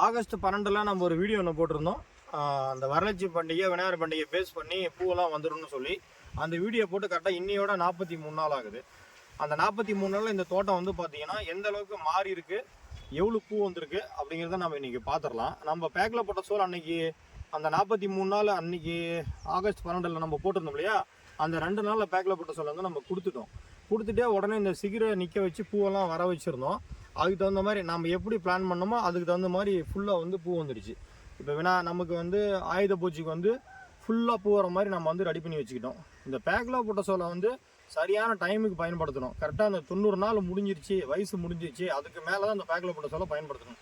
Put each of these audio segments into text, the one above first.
August பன்னெண்டில் நம்ம ஒரு வீடியோ ஒன்று போட்டிருந்தோம். அந்த வரலட்சி பண்டிகை விநாயகர் பண்டிகை பேஸ் பண்ணி பூவெல்லாம் வந்துடும்னு சொல்லி அந்த வீடியோ போட்டு கரெக்டாக இன்னையோட நாற்பத்தி மூணு நாள் ஆகுது. அந்த நாற்பத்தி மூணு நாளில் இந்த தோட்டம் வந்து பார்த்தீங்கன்னா எந்த அளவுக்கு மாறி இருக்கு எவ்வளோ பூ வந்திருக்கு அப்படிங்கிறத நம்ம இன்றைக்கி பார்த்துடலாம் நம்ம பேக்கில் போட்ட சோல் அன்னைக்கு அந்த நாற்பத்தி மூணு நாள் அன்னைக்கு ஆகஸ்ட் பன்னெண்டில் நம்ம போட்டிருந்தோம் இல்லையா? அந்த ரெண்டு நாளில் பேக்கில் போட்ட சோல் வந்து நம்ம கொடுத்துட்டோம். கொடுத்துட்டே உடனே இந்த சிகிரை நிற்க வச்சு பூவெல்லாம் வர வச்சுருந்தோம். அதுக்கு தகுந்த மாதிரி நம்ம எப்படி பிளான் பண்ணோமோ அதுக்கு தகுந்த மாதிரி ஃபுல்லாக வந்து பூ வந்துடுச்சு. இப்போ வேணா நமக்கு வந்து ஆயுத பூச்சிக்கு வந்து ஃபுல்லாக பூ வர மாதிரி நம்ம வந்து ரெடி பண்ணி வச்சுக்கிட்டோம். இந்த பேக்கில் போட்ட சோளம் வந்து சரியான டைமுக்கு பயன்படுத்தணும். கரெக்டாக அந்த தொண்ணூறு நாள் முடிஞ்சிருச்சு வயசு முடிஞ்சிருச்சு அதுக்கு மேலே தான் அந்த பேக்கில் போட்ட சோளம் பயன்படுத்தணும்.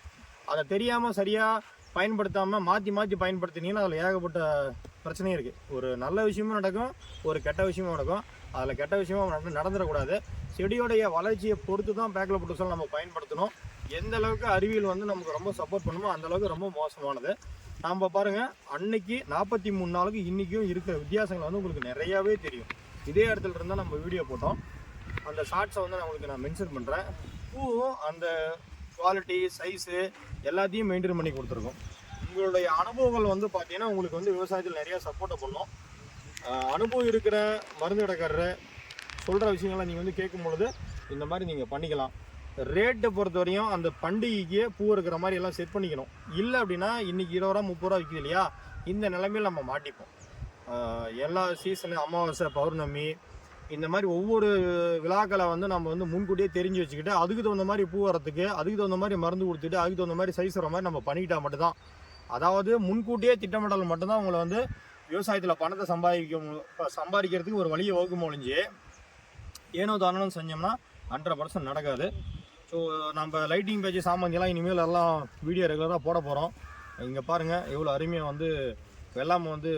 அதை தெரியாமல் சரியாக பயன்படுத்தாமல் மாற்றி மாற்றி பயன்படுத்தினீங்கன்னா அதில் ஏகப்பட்ட பிரச்சனையும் இருக்குது ஒரு நல்ல விஷயமும் நடக்கும் ஒரு கெட்ட விஷயமும் நடக்கும். அதில் கெட்ட விஷயமும் நடந்துடக்கூடாது. செடியோடைய வளர்ச்சியை பொறுத்து தான் பேக்கில் போட்டு சொல்ல நம்ம பயன்படுத்தணும். எந்த அளவுக்கு அறிவியல் வந்து நமக்கு ரொம்ப சப்போர்ட் பண்ணுமோ அந்த அளவுக்கு ரொம்ப மோசமானது. நாம் பாருங்க அன்னைக்கு நாற்பத்தி மூணு நாளுக்கு இன்றைக்கும் இருக்கிற வித்தியாசங்கள் வந்து உங்களுக்கு நிறையாவே தெரியும். இதே இடத்துல இருந்தால் நம்ம வீடியோ போட்டோம். அந்த ஷார்ட்ஸை வந்து நான் உங்களுக்கு நான் மென்ஷன் பண்ணுறேன் பூவும் அந்த குவாலிட்டி சைஸு எல்லாத்தையும் மெயின்டைன் பண்ணி கொடுத்துருக்கோம். உங்களுடைய அனுபவங்கள் வந்து பார்த்தீங்கன்னா உங்களுக்கு வந்து விவசாயத்தில் நிறைய சப்போர்ட்டை பண்ணும். அனுபவம் இருக்கிற மருந்து கடைக்காரரு சொல்கிற விஷயங்களை நீங்கள் வந்து கேட்கும் பொழுது இந்த மாதிரி நீங்கள் பண்ணிக்கலாம். ரேட்டை பொறுத்த வரையும் அந்த பண்டிகைக்கு பூ இருக்கிற மாதிரி எல்லாம் செட் பண்ணிக்கணும். இல்லை அப்படின்னா இன்றைக்கி இருபது ரூபா முப்பது ரூபா விற்கிது இல்லையா? இந்த நிலைமையில் நம்ம மாட்டிப்போம். எல்லா சீசனு அமாவாசை பௌர்ணமி இந்த மாதிரி ஒவ்வொரு விழாக்களை வந்து நம்ம வந்து முன்கூட்டியே தெரிஞ்சு வச்சுக்கிட்டு அதுக்கு தகுந்த மாதிரி பூ வரத்துக்கு அதுக்கு தகுந்த மாதிரி மருந்து கொடுத்துட்டு அதுக்கு தகுந்த மாதிரி சைஸ் வர மாதிரி நம்ம பண்ணிக்கிட்டா மட்டும்தான். அதாவது முன்கூட்டியே திட்டமிடல் மட்டும்தான் உங்களை வந்து விவசாயத்தில் பணத்தை சம்பாதிக்க மு- சம்பாதிக்கிறதுக்கு ஒரு வழியை வகுக்கும் ஒழிஞ்சு ஏனோ தானோன்னு செஞ்சோம்னா ஹண்ட்ரட் பர்சன்ட் நடக்காது. ஸோ நம்ம லைட்டிங் பேஜ் சாமான்யெல்லாம் இனிமேல் எல்லாம் வீடியோ ரெகுலராக போட போகிறோம் இங்கே பாருங்கள் எவ்வளோ அருமையாக வந்து வெள்ளாமை வந்து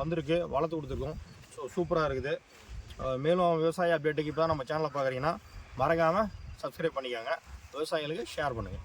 வந்திருக்கு வளர்த்து கொடுத்துருக்கோம். ஸோ சூப்பராக இருக்குது. மேலும் விவசாய அப்டேட்டுக்கு இப்போ நம்ம சேனலை பார்க்குறீங்கன்னா மறக்காமல் சப்ஸ்கிரைப் பண்ணிக்கோங்க. விவசாயிகளுக்கு ஷேர் பண்ணுங்கள்